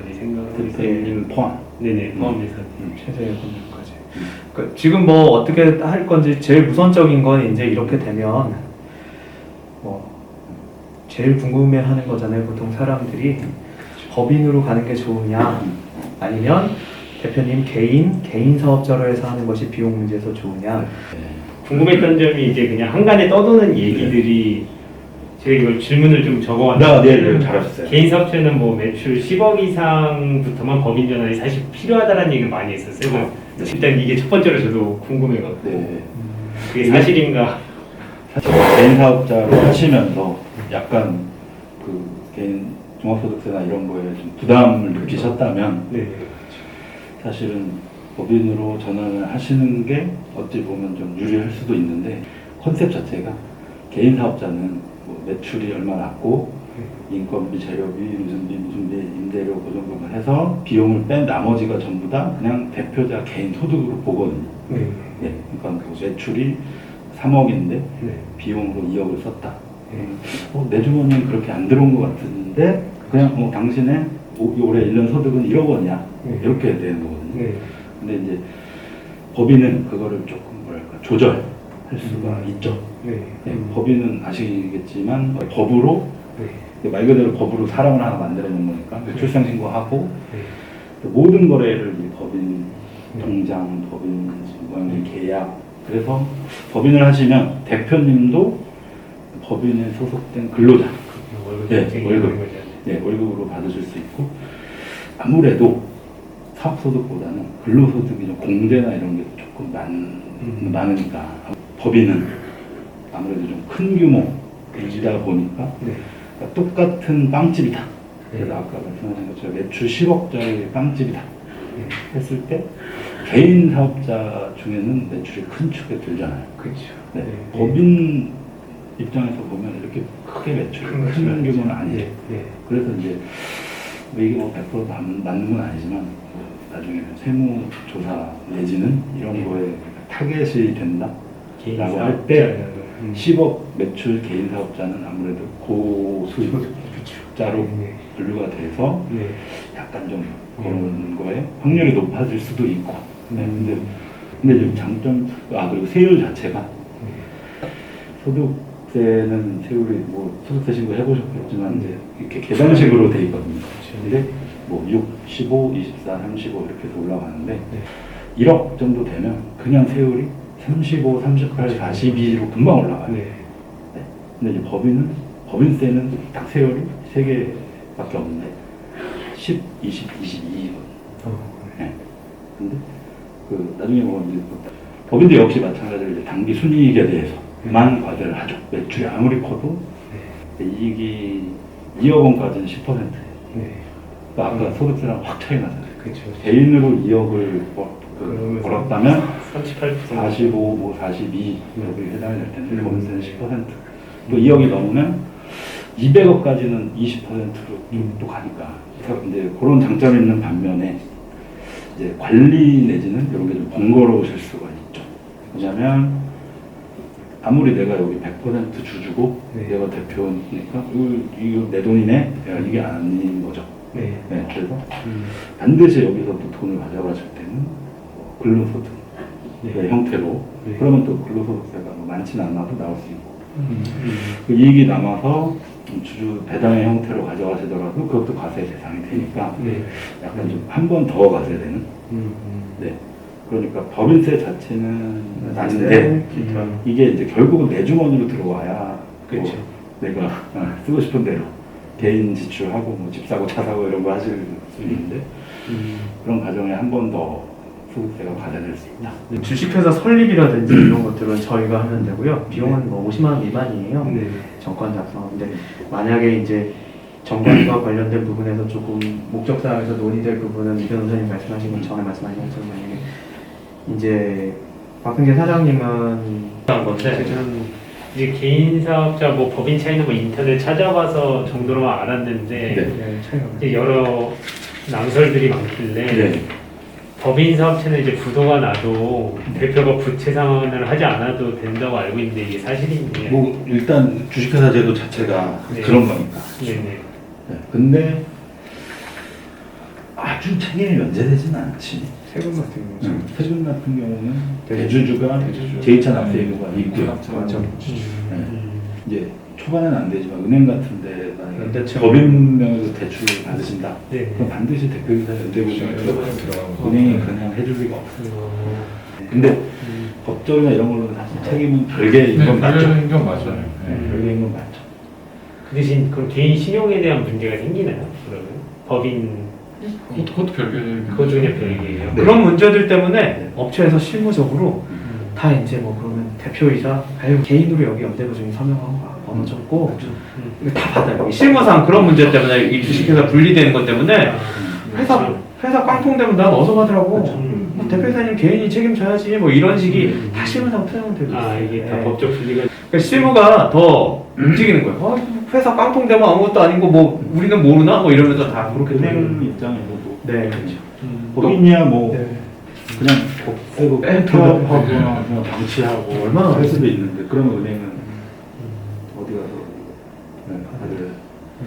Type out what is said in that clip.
금액까지 생각하고 있어요. 대표님 포함. 네네 포함해서 최저의 금액까지. 그 지금 뭐 어떻게 할 건지 제일 우선적인 건 이제 이렇게 되면 뭐 제일 궁금해하는 거잖아요. 보통 사람들이 법인으로 가는 게 좋으냐, 아니면 대표님 개인 개인 사업자로 해서 하는 것이 비용 문제에서 좋으냐. 궁금했던 점이 이제 그냥 한간에 떠도는 얘기들이 제가 이걸 질문을 좀 네, 적어왔는데 네, 네, 잘하셨어요. 개인 사업체는 뭐 매출 10억 이상부터만 법인 전환이 사실 필요하다는 얘기를 많이 했었어요. 그래서 일단 이게 첫 번째로 저도 궁금해갖고 네. 그게 사실인가? 사실 개인 사업자로 하시면서 약간 그 개인 종합소득세나 이런 거에 좀 부담을 느끼셨다면 네. 사실은 법인으로 전환을 하시는 게 어찌 보면 좀 유리할 수도 있는데 컨셉 자체가 개인 사업자는 뭐 매출이 얼마 났고 인건비, 재료비, 무슨 비, 무슨 비, 임대료 그 정도만 해서 비용을 뺀 나머지가 전부 다 그냥 대표자 개인 소득으로 보거든요. 네. 예, 그러니까 그 매출이 3억인데 네. 비용으로 2억을 썼다. 어, 내 주머니는 그렇게 안 들어온 것 같은데 그냥 어, 당신의 오- 올해 1년 소득은 1억 원이야. 네. 이렇게 되는 거거든요. 네. 근데 이제 법인은 그거를 조금 뭐랄까 조절 할 수가 있죠. 네. 예, 법인은 아시겠지만 법으로 네. 말 그대로 법으로 사람을 하나 만들어 놓은 거니까 네. 출생 신고하고 네. 또 모든 거래를 이 법인 통장, 법인 모양의 계약 그래서 법인을 하시면 대표님도 법인에 소속된 근로자 월급 네, 월급. 하는 거죠. 예, 월급으로 받으실 수 있고 아무래도 사업소득보다는 근로소득이 좀 공제나 이런 게 조금 많, 음. 많으니까 법인은 아무래도 좀 큰 규모이다 보니까 네. 그러니까 똑같은 빵집이다. 네. 그래서 아까 말씀하신 것처럼 매출 10억짜리 빵집이다 네. 했을 때 개인 사업자 중에는 매출이 큰 축에 들잖아요. 그렇죠. 네. 네. 법인 입장에서 보면 이렇게 크게 매출이 큰 큰 규모는 아니죠. 네. 네. 그래서 이제 뭐 이게 뭐 100% 맞- 맞는 건 아니지만 뭐 나중에 세무조사 내지는 이런 네. 거에 타겟이 된다. 개인 라고 사업자 할때 음. 10억 매출 개인 사업자는 아무래도 고수입자로 그렇죠. 네. 분류가 돼서 네. 약간 좀 그런 거에 확률이 높아질 수도 있고. 네, 음. 근데 근데 좀 장점 아 그리고 세율 자체가 네. 소득세는 세율이 뭐 소득세 신고 해보셨겠지만 이제 이렇게 계산식으로 돼 있거든요. 근데 뭐 6, 15, 24, 35 이렇게 해서 올라가는데 네. 1억 정도 되면 그냥 세율이 35, 38, 42로 금방 올라가요. 네. 근데 이제 법인은 법인세는 딱 세율이 세 개밖에 없는데 10, 20, 22거든요. 어. 네. 근데 그 나중에 보면 이제 그 법인도 역시 마찬가지로 이제 단기 순이익에 대해서만 과세를 하죠. 매출이 아무리 커도 이익이 2억 원까지는 10%예요. 네. 그러니까 아까 소득세랑 확 차이 나잖아요. 그렇죠. 개인으로 2억을 벌, 그, 38% 45, 뭐 42, 여기 해당이 될 텐데 음. 법인세는 10%. 또 2억이 넘으면 200억까지는 20%로 또 가니까. 그래서 이제 그런 장점이 있는 반면에 이제 관리 내지는 이런 게 좀 번거로우실 수가 있죠. 왜냐면 아무리 내가 여기 100% 주주고 네. 내가 대표니까 이거, 이거 내 돈이네. 이게 아닌 거죠. 네. 네, 그래서 음. 반드시 여기서도 돈을 가져가실 때는 뭐 근로소득 네. 의 형태로 네. 그러면 또 근로소득세가 뭐 많지는 않아도 나올 수 있고 음. 그 이익이 남아서 주주 배당의 형태로 가져가시더라도 그것도 과세 대상이 되니까 네. 약간 좀 한 번 더 과세 되는 음. 음. 네 그러니까 법인세 자체는 음. 낮은데 음. 이게 이제 결국은 내 주머니로 들어와야 또 그렇죠. 내가 어, 쓰고 싶은 대로 개인 지출하고 뭐 집 사고 차 사고 이런 거 하실 수 있는데 음. 그런 과정에 한 번더 소득세가 과세될 수 있다. 주식회사 설립이라든지 이런 것들은 저희가 하면 되고요. 비용은 뭐 50만 원 미만이에요. 네. 정권 작성인데 만약에 이제 정관과 관련된 부분에서 조금 목적 사항에서 논의될 부분은 이 변호사님 말씀하신 것처럼 말씀하신 것처럼 만약에 이제 박승재 사장님은 한 건데 이제 개인 사업자 뭐 법인 차이는 뭐 인터넷 찾아봐서 정도로만 알았는데 네. 네, 차이가 이제 여러 낭설들이 많길래 네. 법인 사업체는 이제 부도가 나도 대표가 부채 상환을 하지 않아도 된다고 알고 있는데 이게 사실인지 뭐 일단 주식회사 제도 자체가 네. 그런 거니까. 네네 네. 근데 아주 책임이 면제되지는 않지. 세금 같은 경우는 음, 세금 같은 경우는 네. 대주주가 대주주. 제2차 납세의무가 네. 있고요. 맞죠. 맞죠. 네. 이제 초반에는 안 되지만 은행 같은 데 연대채. 법인 명의로 대출을 받으신다. 네. 그럼 반드시 대표이사 연대보증에 들어가요. 들어가는 거. 은행이 그냥 해줄 리가 없어요. 어, 근데 법적이나 이런 걸로는 사실 책임은 별개인 네, 건 맞죠. 별개인 건 맞아요. 네. 네, 별개인 건 맞죠. 그 대신 그럼 개인 신용에 대한 문제가 생기나요? 그러면 법인 그것도, 그것도 별개. 그것도 그냥 별개예요. 네. 그런 문제들 때문에 업체에서 실무적으로 음. 다 이제 뭐 그러면 대표이사 아유 개인으로 여기 연대보증이 서명한 거야 번호 적고 음. 이거 다 받아요 이 실무상 그런 문제 때문에 이 주식회사 분리되는 것 때문에 회사 회사 깡통 되면 난 어서 받으라고 음. 뭐 대표이사님 개인이 책임져야지 뭐 이런 식이 다 실무상 투영은 되고 아 있어요. 이게 다 네. 법적 분리가 그러니까 실무가 더 움직이는 거예요 어, 회사 깡통 되면 아무것도 아니고 뭐 우리는 모르나 뭐 이러면서 다 그렇게 은행 되는 입장에서도 네. 그렇죠. 음. 법인이야 뭐 네. 그냥 복세고 네, 펜트하거나 그냥 방치하고 얼마나 할 수도 있는데 그러면 은행은